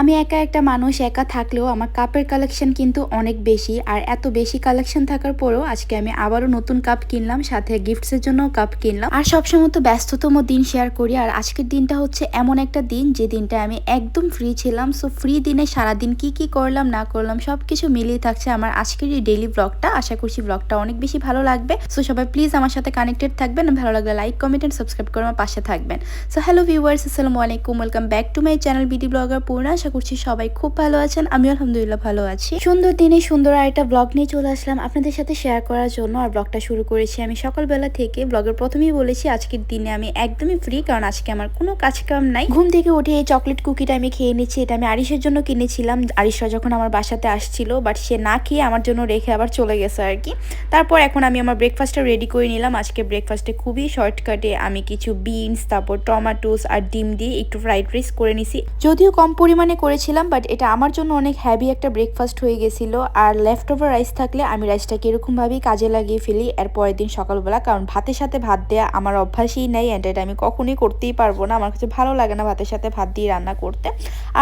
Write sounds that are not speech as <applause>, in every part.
আমি একা একটা মানুষ, একা থাকলেও আমার কাপের কালেকশন কিন্তু অনেক বেশি। আর এত বেশি কালেকশন থাকার পরেও আজকে আমি আবারও নতুন কাপ কিনলাম, সাথে গিফটসের জন্য কাপ কিনলাম। আর সবসময় তো ব্যস্ততম দিন শেয়ার করি, আর আজকের দিনটা হচ্ছে এমন একটা দিন, যে দিনটা আমি একদম ফ্রি ছিলাম। সো ফ্রি দিনে সারাদিন কি কি করলাম, না করলাম সব কিছু মিলিয়ে থাকছে আমার আজকের এই ডেইলি ব্লগটা আশা করছি ব্লগটা অনেক বেশি ভালো লাগবে। সো সবাই প্লিজ আমার সাথে কানেক্টেড থাকবেন ভালো লাগলে লাইক কমেন্ট এন্ড সাবস্ক্রাইব করে আমার পাশে থাকবেন। সো হ্যালো ভিউয়ার্স আসসালামু আলাইকুম welcome back to my channel BD blogger Purna করছি, সবাই খুব ভালো আছেন আমি আলহামদুলিল্লাহ ভালো আছি। সুন্দর দিনে সুন্দর আর একটা ব্লগ নিয়ে চলে আসলাম আপনাদের সাথে শেয়ার করার জন্য। আর ব্লগটা শুরু করেছি আমি সকালবেলা থেকে। ব্লগের প্রথমেই বলেছি, আজকের দিনে আমি একদমই ফ্রি কারণ আজকে আমার কোনো কাজ কাম নাই। ঘুম থেকে উঠে এই চকলেট কুকিটা আমি খেয়ে নিচ্ছি এটা আমি আরিসের জন্য কিনেছিলাম। আরিসরা যখন আমার বাসাতে আসছিল বাট সে না খেয়ে আমার জন্য রেখে আবার চলে গেছে আর কি। তারপর এখন আমি আমার ব্রেকফাস্টটা রেডি করে নিলাম। আজকে ব্রেকফাস্টে খুবই শর্টকাটে আমি কিছু বিনস তারপর টমাটোস আর ডিম দিয়ে একটু ফ্রাইড রাইস করে নিছি। যদিও কম পরিমাণে করেছিলাম বাট এটা আমার জন্য অনেক হ্যাভি একটা ব্রেকফাস্ট হয়ে গেছিল। আর লেফট ওভার রাইস থাকলে আমি রাইসটাকে এরকমভাবেই কাজে লাগিয়ে ফেলি এর পরের দিন সকালবেলা। কারণ ভাতের সাথে ভাত দেওয়া আমার অভ্যাসই নেই অ্যান্ড এটা আমি কখনোই করতেই পারব না। আমার কাছে ভালো লাগে না ভাতের সাথে ভাত দিয়ে রান্না করতে।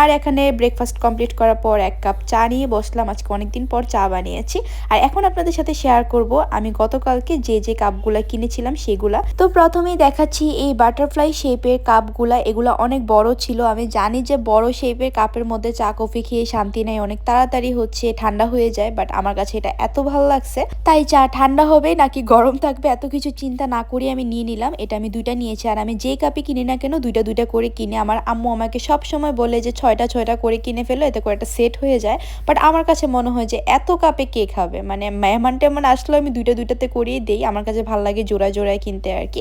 আর এখানে ব্রেকফাস্ট কমপ্লিট করার পর এক কাপ চা নিয়ে বসলাম। আজকে অনেকদিন পর চা বানিয়েছি। আর এখন আপনাদের সাথে শেয়ার করব, আমি গতকালকে যে যে কাপগুলা কিনেছিলাম সেগুলা। তো প্রথমেই দেখাচ্ছি এই বাটারফ্লাই শেপের কাপগুলা এগুলা অনেক বড় ছিল। আমি জানি যে বড় শেপের কাপের মধ্যে চা, কফি খেয়ে শান্তি নেই, অনেক তাড়াতাড়ি হচ্ছে, ঠান্ডা হয়ে যায় বাট আমার কাছে এটা এত ভালো লাগছে। তাই চা ঠান্ডা হবে নাকি গরম থাকবে, এত কিছু চিন্তা না করে আমি নিয়ে নিলাম, এটা আমি দুইটা নিয়েছি, আর আমি যে কাপে কিনি না কেন, দুইটা দুইটা করে কিনে, আমার আম্মু আমাকে সব সময় বলে যে ছয়টা ছয়টা করে কিনে ফেলো, এতে করে একটা সেট হয়ে যায় বাট আমার কাছে মনে হয় যে এত কাপে কে খাবে? মানে মেহমান টেমন আসলে আমি দুইটা দুইটাতে করিয়ে দিই, আমার কাছে ভালো লাগে জোড়ায় জোড়ায় কিনতে আর কি।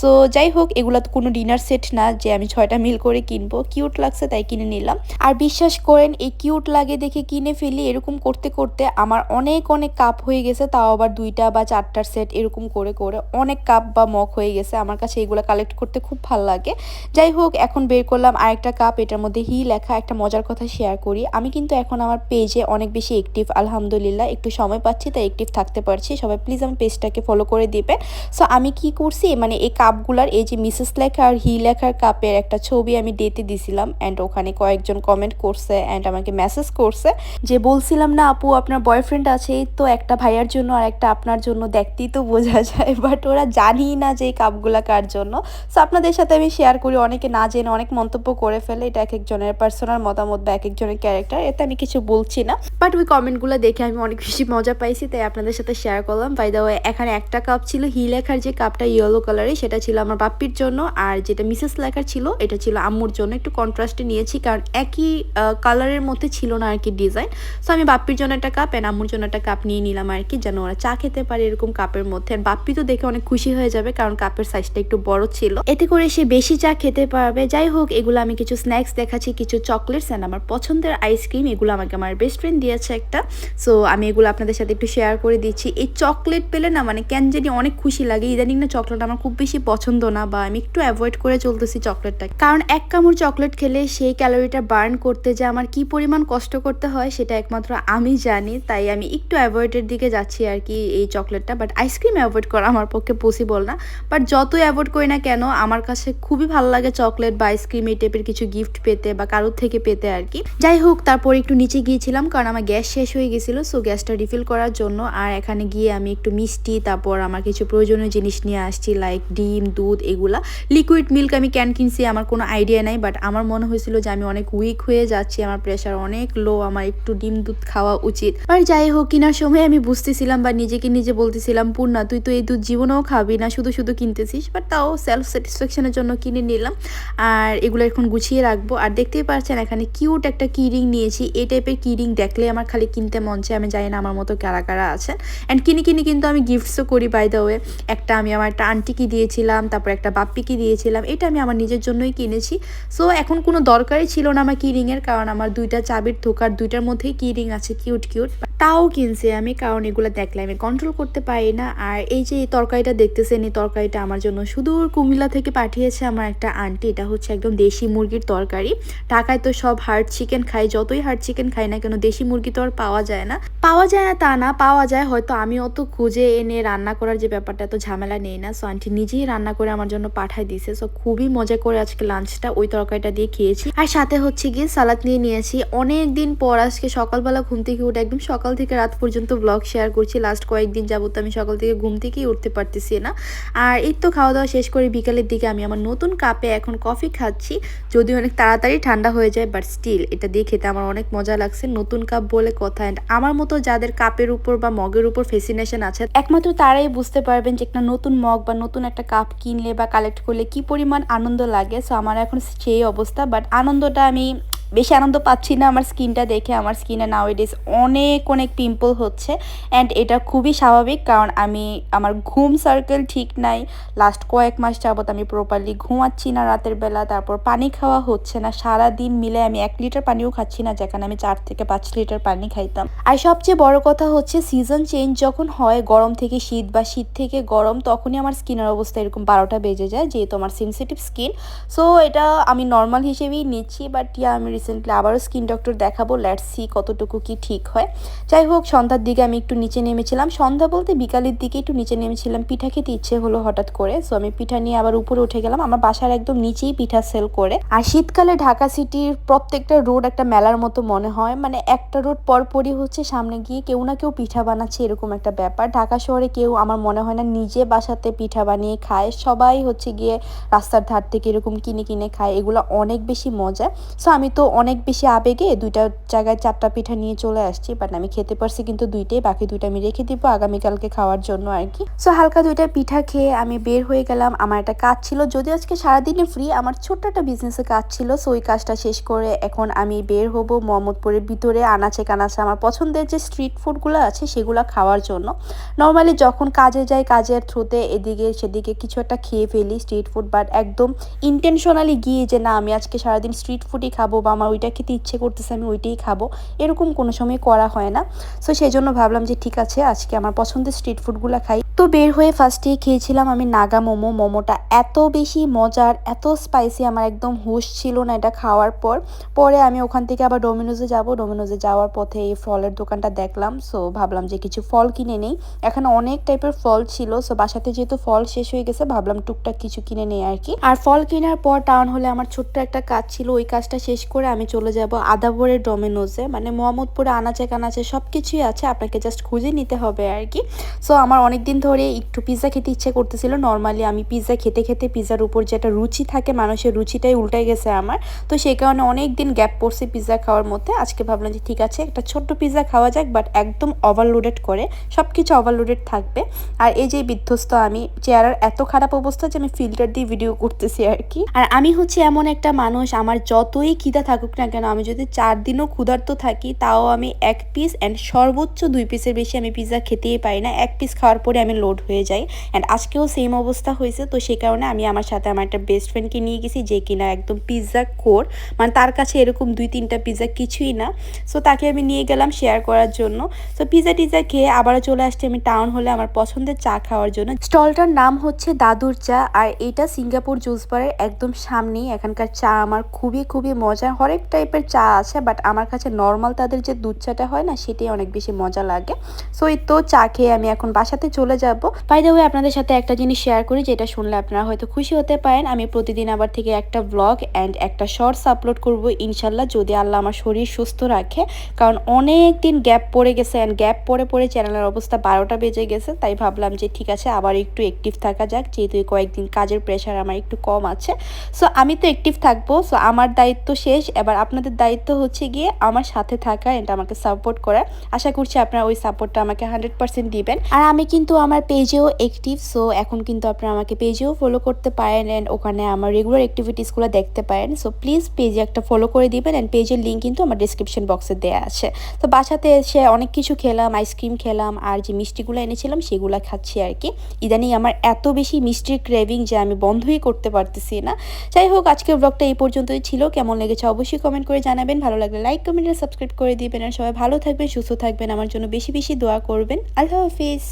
সো যাই হোক, এগুলো তো কোনো ডিনার সেট না, যে আমি ছয়টা মিল করে কিনবো কিউট লাগছে, তাই কিনে নিলাম। আর বিশ্বাস করেন, এই কিউট লাগে দেখে কিনে ফেলি, এরকম করতে করতে আমার অনেক অনেক কাপ হয়ে গেছে, তাও আবার দুইটা বা চারটার সেট এরকম করে করে অনেক কাপ বা মগ হয়ে গেছে আমার কাছে, এগুলো কালেক্ট করতে খুব ভালো লাগে। যাই হোক, এখন বের করলাম আরেকটা কাপ এটার মধ্যে হি লেখা একটা মজার কথা শেয়ার করি। আমি কিন্তু এখন আমার পেজে অনেক বেশি অ্যাক্টিভ আলহামদুলিল্লাহ, একটু সময় পাচ্ছি, তাই অ্যাক্টিভ থাকতে পারছি। সবাই প্লিজ আমার পেজটাকে ফলো করে দিবে। সো আমি কি করছি মানে এই কাপগুলার এই যে মিসেস লেখা আর হি লেখার কাপের একটা ছবি আমি ডেতে দিছিলাম অ্যান্ড ওখানে কয়েকজন কমেন্ট করছে অ্যান্ড আমাকে মেসেজ করছে যে, বলছিলাম না আপু, আপনার বয়ফ্রেন্ড আছে তো একটা ভাইয়ার জন্য আর একটা আপনার জন্য, দেখতেই তো বোঝা <laughs> যায় বাট ওরা জানিই না যে এই কাপগুলা কার জন্য। সো আপনাদের সাথে আমি শেয়ার করি, অনেকে না জেনে অনেক মন্তব্য করে ফেলে, এটা এক একজনের পার্সোনাল মতামত বা এক একজনের ক্যারেক্টার এতে আমি কিছু বলছি না। বাট ওই কমেন্টগুলো দেখে আমি অনেক বেশি মজা পাইছি, তাই আপনাদের সাথে শেয়ার করলাম। বাই দা ওয়ে এখানে একটা কাপ ছিল হি লেখার যে কাপটা ইয়েলো কালারে সেটা ছিল আমার বাপ্পির জন্য, আর যেটা মিসেস লেখার ছিল, এটা ছিল আম্মুর জন্য। একটু কন্ট্রাস্টে নিয়েছি, কারণ একই কালারের মধ্যে ছিল না আর কি ডিজাইন সো আমি বাপ্পির জন্য একটা কাপ অ্যান্ড আম্মুর জন্য একটা কাপ নিয়ে নিলাম আর কি, যেন ওরা চা খেতে পারে এরকম কাপের মধ্যে। আর বাপ্পি তো দেখে অনেক খুশি হয়ে যাবে, কারণ কাপের সাইজটা একটু বড় ছিল। এতে করে সে বেশি চা খেতে পারবে। যাই হোক, এগুলো আমি কিছু স্ন্যাক্স দেখাচ্ছি, কিছু চকলেটস অ্যান্ড আমার পছন্দের আইসক্রিম এগুলো আমাকে আমার বেস্ট ফ্রেন্ড দিয়েছে একটা। সো আমি এগুলো আপনাদের সাথে একটু শেয়ার করে দিচ্ছি। এই চকলেট পেলে না মানে কেন জানি অনেক খুশি লাগে। ইদানিং না চকলেট আমার খুব বেশি পছন্দ না বা আমি একটু অ্যাভয়েড করে চলতেছি চকলেটটা কারণ এক কামড় চকলেট খেলে সেই ক্যালোরিটা বার্ন করতে যে আমার কি পরিমাণ কষ্ট করতে হয় সেটা একমাত্র আমি জানি, তাই আমি একটু অ্যাভয়েডের দিকে যাচ্ছি আর কি এই চকলেটটা। বাট আইসক্রিম অ্যাভয়েড করা আমার পক্ষে পসিবল না। বাট যতই অ্যাভয়েড করি না কেন, আমার কাছে খুবই ভালো লাগে চকলেট বা আইসক্রিম এই টাইপের কিছু গিফট পেতে বা কারোর থেকে পেতে আর কি। যাই হোক, তারপর একটু নিচে গিয়েছিলাম কারণ আমার গ্যাস শেষ হয়ে গেছিল সো গ্যাসটা রিফিল করার জন্য। আর এখানে গিয়ে আমি একটু মিষ্টি, তারপর আমার কিছু প্রয়োজনীয় জিনিস নিয়ে আসছি লাইক ডিম, দুধ, এগুলা। লিকুইড মিল্ক আমি ক্যান কিনছি, আমার কোনো আইডিয়া নাই বাট আমার মনে হয়েছিল যে আমি অনেক উইক হয়ে যাচ্ছি, আমার প্রেশার অনেক লো আমার একটু ডিম দুধ খাওয়া উচিত। আর যাই হোক কেনার সময় আমি বুঝতেছিলাম বা নিজেকে নিজে বলতেছিলাম, পূর্ণা, তুই তো এই দুধ জীবনেও খাবি না, শুধু শুধু কিনতেছিস। বাট তাও সেলফ স্যাটিসফ্যাকশনের জন্য কিনে নিলাম। আর এগুলো এখন গুছিয়ে রাখব। আর দেখতেই পাচ্ছেন, এখানে কিউট একটা কি রিং নিয়েছি। এই টাইপের কিরিং দেখলে আমার খালি কিনতে মন চায়, আমি জানি না আমার মতো কারা কারা আছেন। অ্যান্ড কিনে কিনে কিন্তু আমি গিফটসও করি বাই দ্য ওয়ে একটা আমি আমার একটা আন্টিকে দিয়েছিলাম, তারপর একটা বাপ্পিকে দিয়েছিলাম। এটা আমি আমার নিজের জন্যই কিনেছি। সো এখন কোনো দরকারই ছিল না আমার রিংয়ের কারণ আমার দুইটা চাবির থোকার দুইটার মধ্যেই কি রিং আছে কিউট কিউট তাও কিনছে আমি, কারণ এগুলো দেখলে আমি কন্ট্রোল করতে পারি না। আর এই যে তরকারিটা দেখতেছেন, এই তরকারিটা আমার জন্য সুদূর কুমিল্লা থেকে পাঠিয়েছে আমার একটা আন্টি এটা হচ্ছে একদম দেশি মুরগির তরকারি। ঢাকায় তো সব হার্ড চিকেন খাই, যতই হার্ড চিকেন খাই না কেন দেশি মুরগি তো আর পাওয়া যায় না। পাওয়া যায় না তা না, পাওয়া যায়, হয়তো আমি অত খুঁজে এনে রান্না করার যে ব্যাপারটা, এত ঝামেলা নেই না। সো আন্টি নিজেই রান্না করে আমার জন্য পাঠায় দিছে। সো খুবই মজা করে আজকে লাঞ্চটা ওই তরকারিটা দিয়ে খেয়েছি। আর সাথে হচ্ছে গিয়ে সালাদ নিয়ে নিয়েছি। অনেক দিন পর আজকে সকালবেলা ঘুম থেকে উঠে একদম সকাল থেকে রাত পর্যন্ত ব্লগ শেয়ার করছি। লাস্ট কয়েকদিন যাবত আমি সকাল থেকে ঘুম থেকেই উঠতে পারতেছি না। আর এই তো খাওয়া দাওয়া শেষ করে বিকালের দিকে আমি আমার নতুন কাপে এখন কফি খাচ্ছি। যদিও অনেক তাড়াতাড়ি ঠান্ডা হয়ে যায় বাট স্টিল এটা দিয়ে খেতে আমার অনেক মজা লাগছে। নতুন কাপ বলে কথা। অ্যান্ড আমার মতো যাদের কাপের উপর বা মগের উপর ফেসিনেশন আছে, একমাত্র তারাই বুঝতে পারবেন যে একটা নতুন মগ বা নতুন একটা কাপ কিনলে বা কালেক্ট করলে কি পরিমাণ আনন্দ লাগে। সো আমার এখন সেই অবস্থা। বাট আনন্দটা আমি বেশি আনন্দ পাচ্ছি না আমার স্কিনটা দেখে, আমার স্কিনে নাওয়েডেজ অনেক অনেক পিম্পল হচ্ছে অ্যান্ড এটা খুবই স্বাভাবিক কারণ আমি, আমার ঘুম সার্কেল ঠিক নাই। লাস্ট কয়েক মাস যাবত আমি প্রপারলি ঘুমাচ্ছি না রাতের বেলা, তারপর পানি খাওয়া হচ্ছে না। সারা দিন মিলে আমি এক লিটার পানিও খাচ্ছি না, যেখানে আমি চার থেকে পাঁচ লিটার পানি খাইতাম। আর সবচেয়ে বড় কথা হচ্ছে সিজন চেঞ্জ যখন হয়, গরম থেকে শীত বা শীত থেকে গরম, তখনই আমার স্কিনের অবস্থা এরকম বারোটা বেজে যায়, যেহেতু আমার সেন্সিটিভ স্কিন সো এটা আমি নর্মাল হিসেবেই নিচ্ছি বাট ইয়া আমি রিসেন্টলি আবারও স্কিন ডক্টর দেখাবো লেটস সি কতটুকু কি ঠিক হয়। যাই হোক, সন্ধ্যার দিকে আমি একটু নিচে নেমেছিলাম। সন্ধ্যা বলতে বিকালের দিকে একটু নিচে নেমেছিলাম, পিঠা খেতে ইচ্ছে হলো হঠাৎ করে। সো আমি পিঠা নিয়ে আবার উপরে উঠে গেলাম। আমার বাসার একদম নিচেই পিঠা সেল করে। আর শীতকালে ঢাকা সিটির প্রত্যেকটা রোড একটা মেলার মতো মনে হয়। মানে একটা রোড পরপরই হচ্ছে, সামনে গিয়ে কেউ না কেউ পিঠা বানাচ্ছে এরকম একটা ব্যাপার। ঢাকা শহরে কেউ আমার মনে হয় না নিজে বাসাতে পিঠা বানিয়ে খায়। সবাই হচ্ছে গিয়ে রাস্তার ধার থেকে এরকম কিনে কিনে খায়। এগুলো অনেক বেশি মজা। সো আমি তো অনেক বেশি আবেগে দুইটা জায়গায় চারটা পিঠা নিয়ে চলে আসছি বাট আমি খেতে পারছি কিন্তু দুইটাই, বাকি দুইটা আমি রেখে দিব আগামীকালকে খাওয়ার জন্য আর কি। সো হালকা দুইটা পিঠা খেয়ে আমি বের হয়ে গেলাম। আমার একটা কাজ ছিল যদি আজকে সারাদিনে ফ্রি আমার ছোট্ট একটা বিজনেসের কাজ ছিল সো ওই কাজটা শেষ করে এখন আমি বের হব মোহাম্মদপুরের ভিতরে, আনাচে কানাচে আমার পছন্দের যে স্ট্রিট ফুডগুলো আছে সেগুলো খাওয়ার জন্য। নর্মালি যখন কাজে যাই, কাজের থ্রুতে এদিকে সেদিকে কিছু একটা খেয়ে ফেলি স্ট্রিট ফুড বাট একদম ইন্টেনশনালি গিয়ে যে না, আমি আজকে সারাদিন স্ট্রিট ফুডই খাব বা আমার ওইটা খেতে ইচ্ছে করতেছে, আমি ওইটাই খাব। এরকম কোনো সময় করা হয় না। সো সেই জন্য ভাবলাম যে, ঠিক আছে, আজকে আমার পছন্দের স্ট্রিট ফুডগুলো খাই। তো বের হয়ে ফার্স্টে খেয়েছিলাম আমি নাগা মোমো। মোমোটা এত বেশি মজার, এত স্পাইসি আমার একদম হুশ ছিল না এটা খাওয়ার পর। পরে আমি ওখান থেকে আবার ডোমিনোজে যাব। ডোমিনোজে যাওয়ার পথে এই ফলের দোকানটা দেখলাম। সো ভাবলাম যে কিছু ফল কিনে নেই। এখানে অনেক টাইপের ফল ছিল। সো বাসাতে যেহেতু ফল শেষ হয়ে গেছে, ভাবলাম টুকটাক কিছু কিনে নেই আর কি। আর ফল কেনার পর টাউন হলে আমার ছোট্ট একটা কাজ ছিল। ওই কাজটা শেষ করে আমি চলে যাব আদাবরের ডোমিনোজে মানে মোহাম্মদপুরে আনাচে কানাচে সব কিছুই আছে। আপনাকে জাস্ট খুঁজে নিতে হবে আর কি। সো আমার অনেক দিন ধরে একটু পিৎজা খেতে ইচ্ছে করতেছিল। নর্মালি আমি পিৎজা খেতে খেতে পিৎজার উপর যে একটা রুচি থাকে, মানুষের রুচিটাই উল্টে গেছে আমার। তো সেই কারণে অনেক দিন গ্যাপ পড়ছে পিৎজা খাওয়ার মধ্যে। আজকে ভাবলাম যে ঠিক আছে, একটা ছোট্ট পিৎজা খাওয়া যাক বাট একদম ওভারলোডেড করে। সব কিছু ওভারলোডেড থাকবে। আর এই যে বিধ্বস্ত আমি চেয়ারের এত খারাপ অবস্থা যে আমি ফিল্টার দিয়ে ভিডিও করতেছি আর কি। আর আমি হচ্ছে এমন একটা মানুষ, আমার যতই খিদা থাকুক না কেন, আমি যদি চার দিনও ক্ষুধার্ত থাকি, তাও আমি এক পিস অ্যান্ড সর্বোচ্চ দুই পিসের বেশি আমি পিৎজা খেতেই পারি না। এক পিস খাওয়ার পরে আমি লোড হয়ে যাই অ্যান্ড আজকেও সেম অবস্থা হয়েছে। তো সেই কারণে আমি আমার সাথে আমার একটা বেস্ট ফ্রেন্ডকে নিয়ে গেছি, যে কিনা একদম পিৎজা কোর মানে তার কাছে এরকম দুই তিনটা পিৎজা কিছুই না। সো তাকে আমি নিয়ে গেলাম শেয়ার করার জন্য। তো পিৎজা টিজা খেয়ে আবারও চলে আসছি আমি টাউন হলে আমার পছন্দের চা খাওয়ার জন্য। স্টলটার নাম হচ্ছে দাদুর চা। আর এটা সিঙ্গাপুর জুস বারের একদম সামনেই। এখানকার চা আমার খুবই খুবই মজা হরেক টাইপের চা আছে বাট আমার কাছে নর্মাল তাদের যে দুধ চাটা হয় না, সেটাই অনেক বেশি মজা লাগে। সো এই তো চা খেয়ে আমি এখন বাসাতে চলে যাব বাই দ্য ওয়ে আপনাদের সাথে একটা জিনিস শেয়ার করি, যেটা শুনলে আপনারা হয়তো খুশি হতে পারেন। আমি প্রতিদিন আবার থেকে একটা ব্লগ অ্যান্ড একটা শর্টস আপলোড করব, ইনশাল্লাহ, যদি আল্লাহ আমার শরীর সুস্থ রাখে। কারণ অনেক দিন গ্যাপ পড়ে গেছে অ্যান্ড গ্যাপ পড়ে পড়ে চ্যানেলের অবস্থা বারোটা বেজে গেছে, তাই ভাবলাম যে ঠিক আছে, আবার একটু অ্যাক্টিভ থাকা যাক, যেহেতু কয়েকদিন কাজের প্রেশার আমার একটু কম আছে। সো আমি তো অ্যাক্টিভ থাকব সো আমার দায়িত্ব শেষ। এবার আপনাদের দায়িত্ব হচ্ছে গিয়ে আমার সাথে থাকা এটা আমাকে সাপোর্ট করা। আশা করছি আপনারা ওই সাপোর্টটা আমাকে হান্ড্রেড পার্সেন্ট দিবেন। আর আমি কিন্তু আমার পেজেও অ্যাক্টিভ সো এখন কিন্তু আপনারা আমাকে পেজেও ফলো করতে পারেন অ্যান্ড ওখানে আমার রেগুলার অ্যাক্টিভিটিসগুলো দেখতে পারেন। সো প্লিজ পেজে একটা ফলো করে দিবেন অ্যান্ড পেজের লিঙ্ক কিন্তু আমার ডিসক্রিপশন বক্সে দেওয়া আছে। তো বাসাতে এসে অনেক কিছু খেলাম আইসক্রিম খেলাম, আর যে মিষ্টিগুলো এনেছিলাম সেগুলো খাচ্ছি আর কি। ইদানিং আমার এত বেশি মিষ্টির ক্রেভিং যে আমি বন্ধই করতে পারতেছি না। যাই হোক, আজকের ব্লগটা এই পর্যন্তই ছিল। কেমন লেগেছে অবশ্যই কমেন্ট করে জানাবেন। ভালো লাগলে লাইক কমেন্ট আর সাবস্ক্রাইব করে দিবেন। আর সবাই ভালো থাকবেন, সুস্থ থাকবেন। আমার জন্য বেশি বেশি দোয়া করবেন। আল্লাহ হাফিজ।